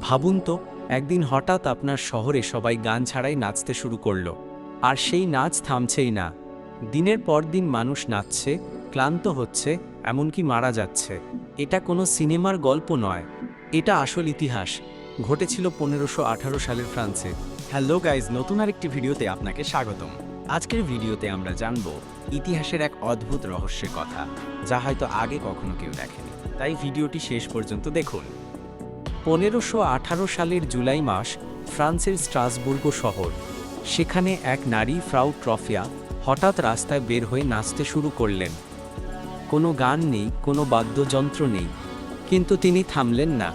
ভাবুন তো, একদিন হঠাৎ আপনার শহরে সবাই গান ছাড়াই নাচতে শুরু করল। আর সেই নাচ থামছেই না। দিনের পর দিন মানুষ নাচছে, ক্লান্ত হচ্ছে, এমনকি মারা যাচ্ছে। এটা কোনো সিনেমার গল্প নয়। এটা আসল ইতিহাস। ঘটেছিল পনেরোশো আঠারো সালের ফ্রান্সে। হ্যালো গাইজ, নতুন আরেকটি ভিডিওতে আপনাকে স্বাগতম। আজকের ভিডিওতে আমরা জানব ইতিহাসের এক অদ্ভুত রহস্যের কথা, যা হয়তো আগে কখনো কেউ দেখেনি। তাই ভিডিওটি শেষ পর্যন্ত দেখুন। পনেরোশো আঠারো সালের জুলাই মাস ফ্রান্সের স্ট্রাসবুর্গ শহর। সেখানে এক নারী ফ্রাউ ট্রফিয়া হঠাৎ রাস্তায় বের হয়ে নাচতে শুরু করলেন। কোনো গান নেই, কোনো বাদ্যযন্ত্র নেই, কিন্তু তিনি থামলেন না।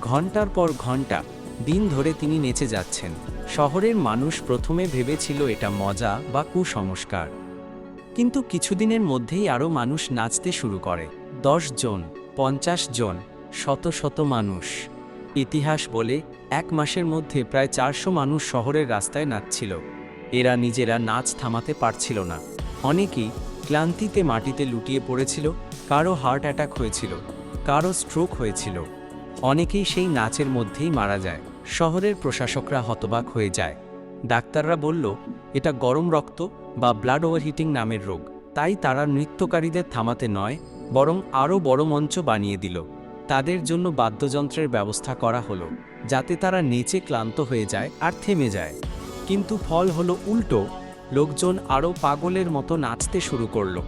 ঘণ্টার পর ঘণ্টা দিন ধরে তিনি নেচে যাচ্ছেন। শহরের মানুষ প্রথমে ভেবেছিল এটা মজা বা কুসংস্কার। কিন্তু কিছুদিনের মধ্যেই আরও মানুষ নাচতে শুরু করে। দশ জন, পঞ্চাশ জন, শত শত মানুষ। ইতিহাস বলে, এক মাসের মধ্যে প্রায় চারশো মানুষ শহরের রাস্তায় নাচছিল। এরা নিজেরা নাচ থামাতে পারছিল না। অনেকেই ক্লান্তিতে মাটিতে লুটিয়ে পড়েছিল, কারও হার্ট অ্যাটাক হয়েছিল, কারও স্ট্রোক হয়েছিল। অনেকেই সেই নাচের মধ্যেই মারা যায়। শহরের প্রশাসকরা হতবাক হয়ে যায়। ডাক্তাররা বলল, এটা গরম রক্ত বা ব্লাড ওভারহিটিং নামের রোগ। তাই তারা নৃত্যকারীদের থামাতে নয়, বরং আরও বড় মঞ্চ বানিয়ে দিল। তাদের জন্য বাদ্যযন্ত্রের ব্যবস্থা করা হলো, যাতে তারা নেচে ক্লান্ত হয়ে যায় আর থেমে যায়। কিন্তু ফল হলো উল্টো, লোকজন আরও পাগলের মতো নাচতে শুরু করল।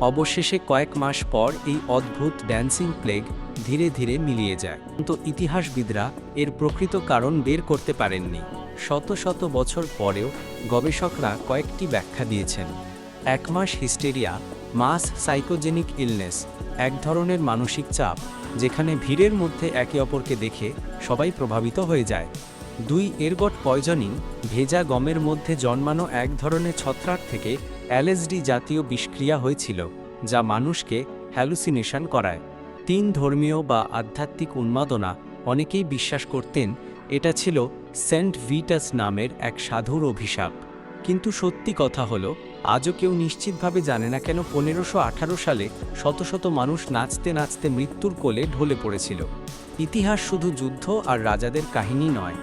অবশেষে কয়েক মাস পর এই অদ্ভুত ড্যান্সিং প্লেগ ধীরে ধীরে মিলিয়ে যায়। কিন্তু ইতিহাসবিদরা এর প্রকৃত কারণ বের করতে পারেননি। শত শত বছর পরেও গবেষকরা কয়েকটি ব্যাখ্যা দিয়েছেন। এক mass hysteria, mass psychogenic illness এক ধরনের মানসিক চাপ যেখানে ভিড়ের মধ্যে একে অপরকে দেখে সবাই প্রভাবিত হয়ে যায়। দুই এরগট পয়জনিং ভেজা গমের মধ্যে জন্মানো এক ধরনের ছত্রাক থেকে এলএসডি জাতীয় বিষক্রিয়া হয়েছিল, যা মানুষকে হ্যালুসিনেশন করায়। তিন ধর্মীয় বা আধ্যাত্মিক উন্মাদনা অনেকেই বিশ্বাস করতেন, এটা ছিল সেন্ট ভিটাস নামের এক সাধুর অভিশাপ। কিন্তু সত্যি কথা হলো, আজও কেউ নিশ্চিতভাবে জানে না কেন পনেরোশো সালে শত শত মানুষ নাচতে নাচতে মৃত্যুর কোলে ঢলে পড়েছিল। ইতিহাস শুধু যুদ্ধ আর রাজাদের কাহিনী নয়,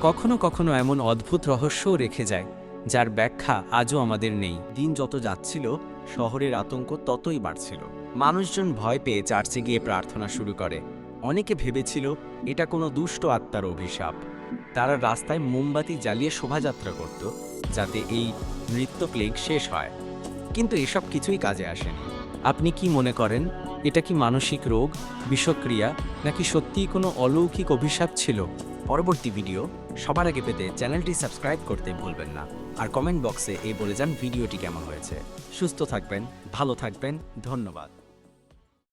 কখনো কখনো এমন অদ্ভুত রহস্যও রেখে যায়, যার ব্যাখ্যা আজও আমাদের নেই। দিন যত যাচ্ছিল, শহরের আতঙ্ক ততই বাড়ছিল। মানুষজন ভয় পেয়ে চার্চে গিয়ে প্রার্থনা শুরু করে। অনেকে ভেবেছিল, এটা কোনো দুষ্ট আত্মার অভিশাপ। তারা রাস্তায় মোমবাতি জ্বালিয়ে শোভাযাত্রা করত। যাতে এই নৃত্য প্লেগ শেষ হয়। কিন্তু এসব কিছুই কাজে আসেনি। আপনি কি মনে করেন, এটা কি মানসিক রোগ, বিষক্রিয়া, নাকি সত্যিই কোনো অলৌকিক অভিশাপ ছিল? পরবর্তী ভিডিও সবার আগে পেতে চ্যানেলটি সাবস্ক্রাইব করতে ভুলবেন না। আর কমেন্ট বক্সে এই বলে যান ভিডিওটি কেমন হয়েছে। সুস্থ থাকবেন, ভালো থাকবেন, ধন্যবাদ।